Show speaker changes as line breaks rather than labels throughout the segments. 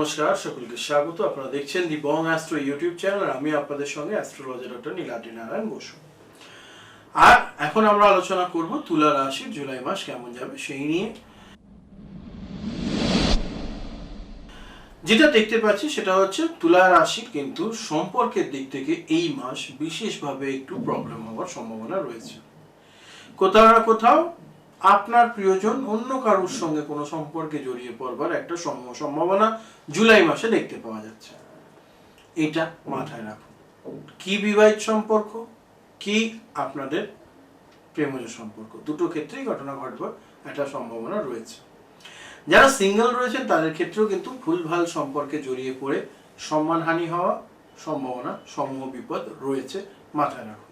নমস্কার, সকলকে স্বাগত। আপনারা দেখছেন the Bong astro YouTube channel আর আমি আপনাদের সঙ্গে অ্যাস্ট্রোলজার ডক্টর নীলাদ্রি নারায়ণ বসু। আর এখন আমরা আলোচনা করব তুলা রাশির, জুলাই মাস কেমন যাবে সেই নিয়ে। যেটা দেখতে পাচ্ছি সেটা হচ্ছে তুলা রাশির কিন্তু সম্পর্কের দিক থেকে এই মাস বিশেষভাবে একটু প্রবলেম হওয়ার সম্ভাবনা রয়েছে। কোথাও না কোথাও আপনার প্রিয়জন অন্য কারোর সঙ্গে কোনো সম্পর্কে জড়িয়ে পড়বার একটা সম্ভ- সম্ভাবনা জুলাই মাসে দেখতে পাওয়া যাচ্ছে। এটা মাথায় রাখুন। কি বিবাহিত সম্পর্ক, কি আপনাদের প্রেমজ সম্পর্ক? দুটো ক্ষেত্রেই ঘটনা ঘটবার একটা সম্ভাবনা রয়েছে। যারা সিঙ্গেল রয়েছেন, তাদের ক্ষেত্রেও কিন্তু ভুলভাল সম্পর্কে জড়িয়ে পড়ে সম্মানহানি হওয়া সম্ভাবনা, সমূহ বিপদ রয়েছে, মাথায় রাখুন।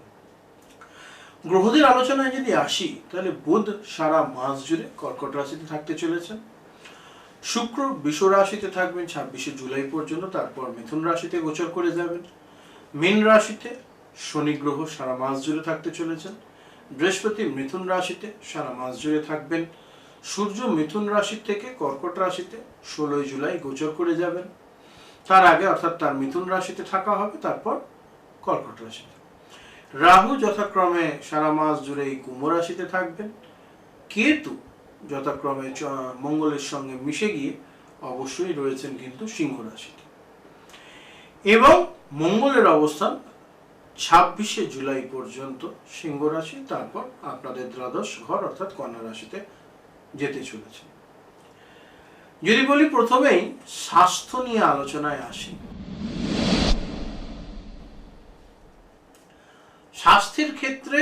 গ্রহদের আলোচনায় যদি আসি, তাহলে বুধ সারা মাস জুড়ে কর্কট রাশিতে থাকতে চলেছেন। শুক্র বিষ রাশিতে থাকবেন, ছাব্বিশে জুলাই পর্যন্ত, তারপর মিথুন রাশিতে গোচর করে যাবেন। মীন রাশিতে শনি গ্রহ সারা মাস জুড়ে থাকতে চলেছেন। বৃহস্পতি মিথুন রাশিতে সারা মাস জুড়ে থাকবেন। সূর্য মিথুন রাশি থেকে কর্কট রাশিতে ষোলোই জুলাই গোচর করে যাবেন। তার আগে অর্থাৎ তার মিথুন রাশিতে থাকা হবে, তারপর কর্কট রাশিতে। রাহু যথাক্রমে সারা মাস জুড়ে এই কুম্ভ রাশিতে থাকবেন। কেতু যথাক্রমে মঙ্গলের সঙ্গে মিশে গিয়ে অবশ্যই রয়েছেন কিন্তু সিংহ রাশিতে। এবং মঙ্গলের অবস্থান ছাব্বিশে জুলাই পর্যন্ত সিংহ রাশি, তারপর আপনাদের দ্বাদশ ঘর অর্থাৎ কন্যা রাশিতে যেতে চলেছে। যদি বলি প্রথমেই, স্বাস্থ্য নিয়ে আলোচনায় আসি। স্বাস্থ্যের ক্ষেত্রে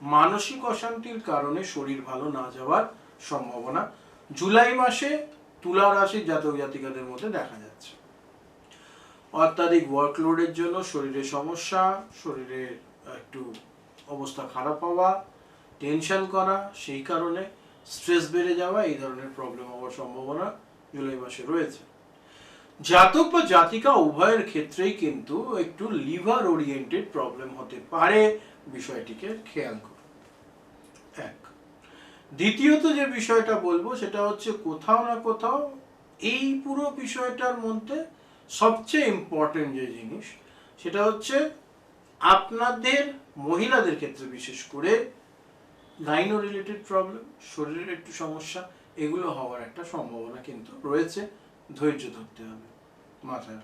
মানসিক অশান্তির কারণে শরীর ভালো না যাওয়ার সম্ভাবনা জুলাই মাসে তুলা রাশির জাতক জাতিকাদের মধ্যে দেখা যাচ্ছে। অত্যাধিক ওয়ার্কলোডের জন্য শরীরে সমস্যা, শরীরে একটু অবস্থা খারাপ হওয়া টেনশন করা, সেই কারণে স্ট্রেস বেড়ে যাওয়া, এই ধরনের প্রবলেম হওয়ার সম্ভাবনা জুলাই মাসে রয়েছে। জাতক বা জাতিকা উভয়ের ক্ষেত্রেই কিন্তু একটু লিভার ওরিয়েন্টেড প্রবলেম হতে পারে, বিষয়টিকে খেয়াল করুন। এক। দ্বিতীয়ত যে বিষয়টা বলব, সেটা হচ্ছে কোথাও না কোথাও এই পুরো বিষয়টার মধ্যে সবচেয়ে ইম্পর্টেন্ট যে জিনিস, সেটা হচ্ছে আপনাদের, মহিলাদের ক্ষেত্রে বিশেষ করে গাইনো রিলেটেড প্রবলেম, শরীরের একটু সমস্যা, এগুলো হওয়ার একটা সম্ভাবনা কিন্তু রয়েছে। ধৈর্য ধরতে হবে, মাথায়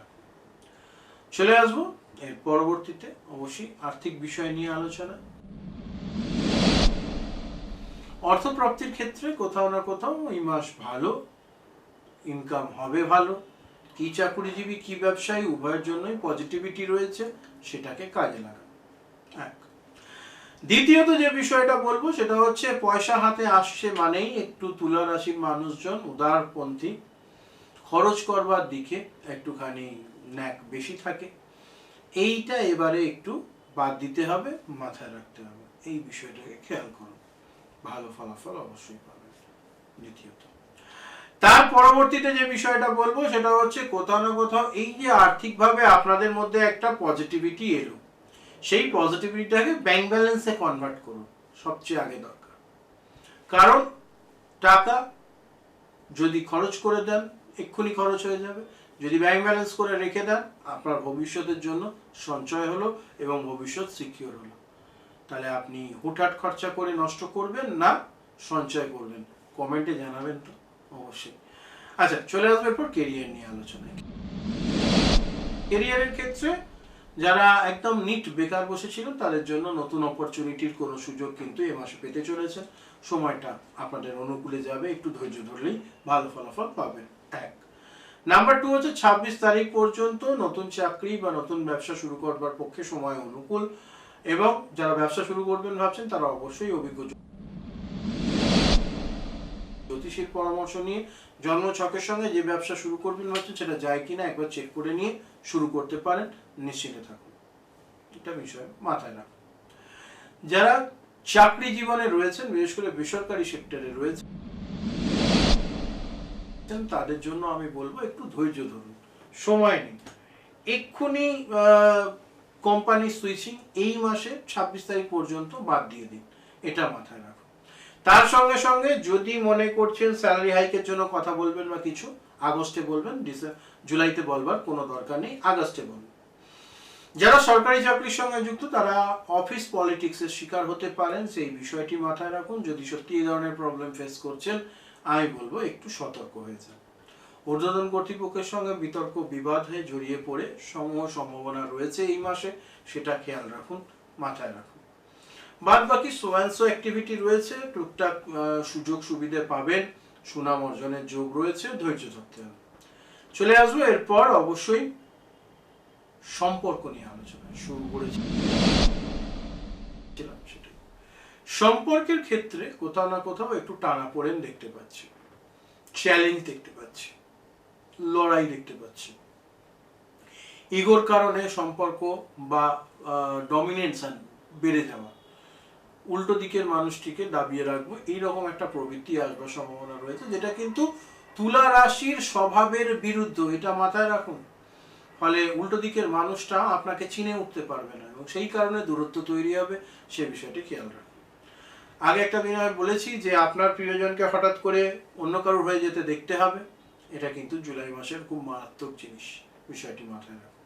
চলে আসব এর পরবর্তীতে, অবশ্যই আর্থিক বিষয় নিয়ে আলোচনা। অর্থপ্রাপ্তির ক্ষেত্রে কোথাও না কোথাও এই মাস ভালো ইনকাম হবে ভালো। কি চাকুরিজীবী, কি ব্যবসায়ী, উভয়ের জন্যই পজিটিভিটি রয়েছে, সেটাকে কাজে লাগান। এক। দ্বিতীয়ত যে বিষয়টা বলব, সেটা হচ্ছে পয়সা হাতে আসছে মানেই একটু তুলা রাশির মানুষজন, উদারপন্থী খরচ করবার দিকে একটুখানি ন্যাক বেশি থাকে। এইটা এবারে একটু বাদ দিতে হবে, মাথায় রাখতে হবে। এই বিষয়টাকে খেয়াল করুন। ভালো ফলাফল অবশ্যই পাবেন দ্বিতীয়ত। তার পরবর্তীতে যে বিষয়টা বলব, সেটা হচ্ছে কোথাও না কোথাও এই যে আর্থিকভাবে আপনাদের মধ্যে একটা পজিটিভিটি এলো, সেই পজিটিভিটিটাকে ব্যাংক ব্যালেন্সে কনভার্ট করুন। সবচেয়ে আগে দরকার। কারণ টাকা যদি খরচ করে দেন এক্ষুনি খরচ হয়ে যাবে। যদি ব্যাংক ব্যালেন্স করে রেখে দেন, আপনার ভবিষ্যতের জন্য সঞ্চয় হলো এবং ভবিষ্যৎ সিকিউর হলো। তাহলে আপনি হুটহাট খরচা করে নষ্ট করবেন না, সঞ্চয় করবেন। কমেন্টে জানাবেন তো, অবশ্যই। আচ্ছা চলে আসবে এরপর কেরিয়ার নিয়ে আলোচনায়। কেরিয়ারের ক্ষেত্রে যারা একদম নিট বেকার বসেছিল তাদের জন্য নতুন অপরচুনিটির কোনো সুযোগ কিন্তু এ মাসে পেতে চলেছে। সময়টা আপনাদের অনুকূলে যাবে, একটু ধৈর্য ধরলেই ভালো ফলাফল পাবেন। এক। নাম্বার টু হচ্ছে ছাব্বিশ তারিখ পর্যন্ত নতুন চাকরি বা নতুন ব্যবসা শুরু করবার পক্ষে সময় অনুকূল এবং যারা ব্যবসা শুরু করবেন ভাবছেন, তারা অবশ্যই অভিজ্ঞ জ্যোতিষীর পরামর্শ নিয়ে জন্মছকের সঙ্গে যে ব্যবসা শুরু করবেন হচ্ছে সেটা যায় কিনা একবার চেক করে নিয়ে শুরু করতে পারেন। নিশ্চিন্তে থাকুন। এটা বিষয় মাথায় রাখুন। যারা চাকরি জীবনে রয়েছেন, বিশেষ করে বেসরকারি সেক্টরে রয়েছেন তাদের জন্য আমি বলব একটু ধৈর্য ধরুন, সময় নেই এক্ষুনি কোম্পানি সুইচিং এই মাসে ছাব্বিশ তারিখ পর্যন্ত বাদ দিয়ে দিন, এটা মাথায় রাখুন। তার সঙ্গে সঙ্গে যদি মনে করছেন স্যালারি হাইকের জন্য কথা বলবেন বা কিছু, আগস্টে বলবেন জুলাইতে বলবার কোনো দরকার নেই, আগস্টে বলবেন। যারা সরকারি চাকরির সঙ্গে যুক্ত, তারা অফিস পলিটিক্সের শিকার হতে পারেন, সেই বিষয়টি মাথায় রাখুন। যদি সত্যি এই ধরনের প্রবলেম ফেস করছেন আমি বলব একটু সতর্ক হয়ে যান। ঊর্ধ্বতন কর্তৃপক্ষের সঙ্গে বিতর্ক বিবাদ হয়ে জড়িয়ে পড়ে সমূহ সম্ভাবনা রয়েছে এই মাসে, সেটা খেয়াল রাখুন, মাথায় রাখুন। বাদ বাকি সোয়ান্সো অ্যাক্টিভিটি রয়েছে, টুকটাক সুযোগ সুবিধে পাবেন, সুনাম অর্জনের যোগ রয়েছে, ধৈর্য ধরতে হবে। চলে আসব এরপর অবশ্যই সম্পর্ক নিয়ে আলোচনা শুরু করেছি। সেটাই। সম্পর্কের ক্ষেত্রে কোথাও না কোথাও একটু টানা পড়েন দেখতে পাচ্ছি। চ্যালেঞ্জ দেখতে পাচ্ছি। লড়াই দেখতে পাচ্ছি। ইগোর কারণে সম্পর্ক বা ডমিনেশন বেড়ে যাওয়া। উল্টো দিকের মানুষটিকে দাবিয়ে রাখব, এইরকম একটা প্রবৃত্তি আসবার সম্ভাবনা রয়েছে, যেটা কিন্তু তুলা রাশির স্বভাবের বিরুদ্ধ, এটা মাথায় রাখুন। ফলে উল্টো দিকের মানুষটা আপনাকে চিনে উঠতে পারবে না, এবং সেই কারণে দূরত্ব তৈরি হবে, সে বিষয়টি খেয়াল রাখুন। আগে একটা দিন আমি বলেছি যে আপনার প্রিয়জনকে হঠাৎ করে অন্য কারোর হয়ে যেতে দেখতে হবে। এটা কিন্তু জুলাই মাসের খুব মারাত্মক জিনিস, বিষয়টি মাথায় রাখুন।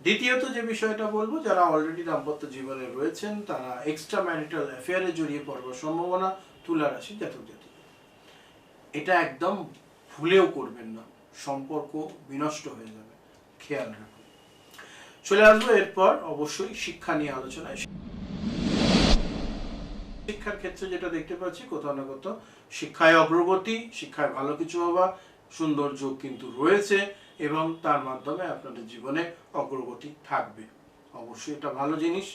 দ্বিতীয়ত যে বিষয়টা বলব, যারা অলরেডি দাম্পত্য জীবনে রয়েছেন, তারা এক্সট্রা ম্যারিটাল অ্যাফেয়ারে জড়িয়ে পড়বার সম্ভাবনা তুলা রাশি জাতক জাতি। এটা একদম ভুলেও করবেন না, সম্পর্ক বিনষ্ট হয়ে যাবে। খেয়াল রাখুন। চলে আসব এরপর অবশ্যই শিক্ষা নিয়ে আলোচনায়। শিক্ষার ক্ষেত্রে যেটা দেখতে পাচ্ছি, কোথাও না কোথাও শিক্ষায় অগ্রগতি, শিক্ষায় ভালো কিছু হওয়া সুন্দর যোগ কিন্তু রয়েছে এবং তার মাধ্যমে আপনাদের জীবনে অগ্রগতি থাকবে। অবশ্যই এটা ভালো জিনিস।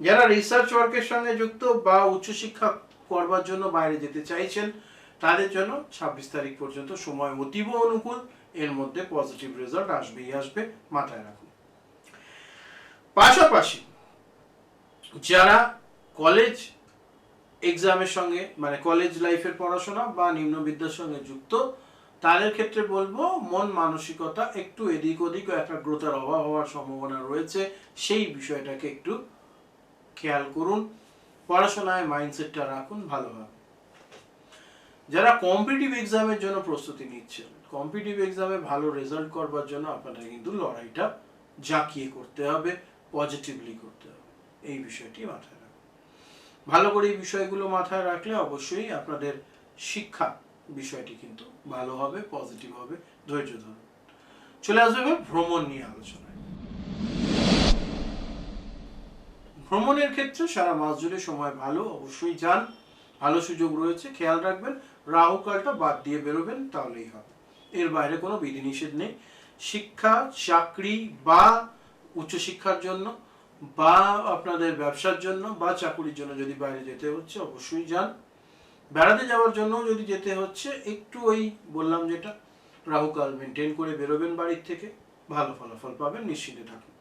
যারা রিসার্চ ওয়ার্কের সঙ্গে যুক্ত বা উচ্চশিক্ষা করবার জন্য বাইরে যেতে চাইছেন, তাদের জন্য ছাব্বিশ তারিখ পর্যন্ত সময় অতীব অনুকূল। এর মধ্যে পজিটিভ রেজাল্ট আসবেই আসবে, মাথায় রাখুন। পাশাপাশি যারা কলেজ এক্সামের সঙ্গে মানে কলেজ লাইফের পড়াশোনা বা নিম্ন বিদ্যার সঙ্গে যুক্ত, তাদের ক্ষেত্রে বলব, মন মানসিকতা একটু এদিক ওদিক একাগ্রতার অভাব হওয়ার সম্ভাবনা রয়েছে, সেই বিষয়টাকে একটু খেয়াল করুন। পড়াশোনায় মাইন্ডসেটটা রাখুন ভালোভাবে। যারা কম্পিটিটিভ এক্সামের জন্য প্রস্তুতি নিচ্ছেন কম্পিটিটিভ এক্সামে ভালো রেজাল্ট করবার জন্য আপনাদের কিন্তু লড়াইটা জাঁকিয়ে করতে হবে পজিটিভলি করতে হবে। এই বিষয়টি মাথায় ভালো করে এই বিষয়গুলো মাথায় রাখলে অবশ্যই আপনাদের শিক্ষা বিষয়টি কিন্তু ভালো হবে পজিটিভ হবে, ধৈর্য ধরুন। চলে আসবে ভ্রমণ নিয়ে আলোচনায়। ভ্রমণের ক্ষেত্রে সারা মাস জুড়ে সময় ভালো, অবশ্যই যান। ভালো সুযোগ রয়েছে, খেয়াল রাখবেন। রাহু কালটা বাদ দিয়ে বেরোবেন, তাহলেই হবে। এর বাইরে কোনো বিধিনিষেধ নেই। শিক্ষা, চাকরি বা উচ্চশিক্ষার জন্য বা আপনাদের ব্যবসার জন্য বা চাকুরির জন্য যদি বাইরে যেতে হচ্ছে, অবশ্যই যান। বেড়াতে যাওয়ার জন্য যদি যেতে হচ্ছে, একটু ওই বললাম যেটা রাহুকাল মেনটেন করে বেরোবেন বাড়ির থেকে, ভালো ফলাফল পাবেন, নিশ্চিন্তে থাকুন।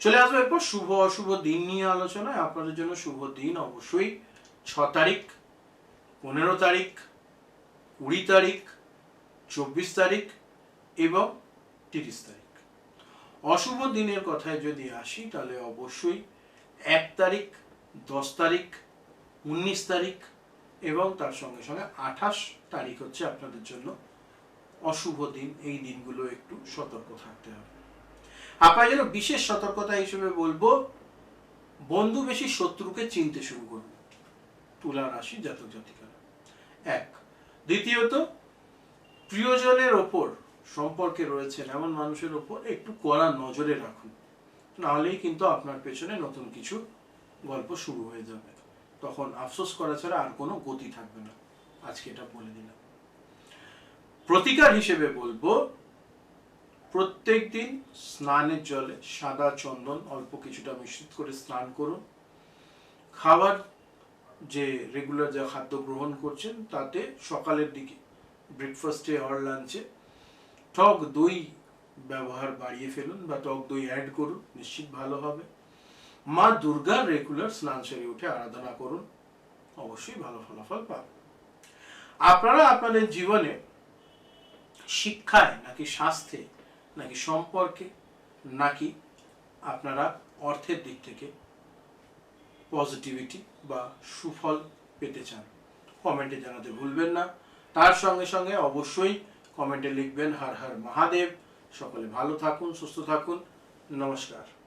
চলে আসব এরপর শুভ অশুভ দিন নিয়ে আলোচনায়। আপনাদের জন্য শুভ দিন অবশ্যই। ছ তারিখ, পনেরো তারিখ, কুড়ি তারিখ, চব্বিশ তারিখ এবং তিরিশ তারিখ। অশুভ দিনের কথায় যদি আসি, তাহলে অবশ্যই এক তারিখ, দশ তারিখ, উনিশ তারিখ এবং তার সঙ্গে সঙ্গে আঠাশ তারিখ হচ্ছে আপনাদের জন্য অশুভ দিন। এই দিনগুলো একটু সতর্ক থাকতে হবে। আপনার যেন বিশেষ সতর্কতা হিসেবে বলব, বন্ধু বেশি শত্রুকে চিনতে শুরু করবে তুলা রাশি জাতক জাতিকারা। এক। দ্বিতীয়ত, প্রিয়জনের ওপর সম্পর্কে রয়েছেন এমন মানুষের ওপর একটু কড়া নজরে রাখুন। নাহলেই কিন্তু আপনার পেছনে নতুন কিছু গল্প শুরু হয়ে যাবে। তখন আফসোস করা ছাড়া আর কোনো গতি থাকবে না। আজকে এটা বলে দিলাম। প্রতিকার হিসেবে বলব প্রত্যেক দিন স্নানের জলে সাদা চন্দন অল্প কিছুটা মিশ্রিত করে স্নান করুন। খাবার যে রেগুলার যা খাদ্য গ্রহণ করছেন তাতে সকালের দিকে ব্রেকফাস্টে আর লাঞ্চে টক দই ব্যবহার বাড়িয়ে ফেলুন বা টক দই অ্যাড করুন, নিশ্চিত ভালো হবে। মা দুর্গার রেগুলার স্নান সেরে উঠে আরাধনা করুন, অবশ্যই ভালো ফলাফল পাবেন। আপনারা আপনাদের জীবনে শিক্ষায় নাকি স্বাস্থ্যে নাকি সম্পর্কে নাকি আপনারা অর্থের দিক থেকে পজিটিভিটি বা সুফল পেতে চান কমেন্টে জানাতে ভুলবেন না। তার সঙ্গে সঙ্গে অবশ্যই কমেন্টে লিখবেন। হর হর মহাদেব। সকলে ভালো থাকুন সুস্থ থাকুন। নমস্কার।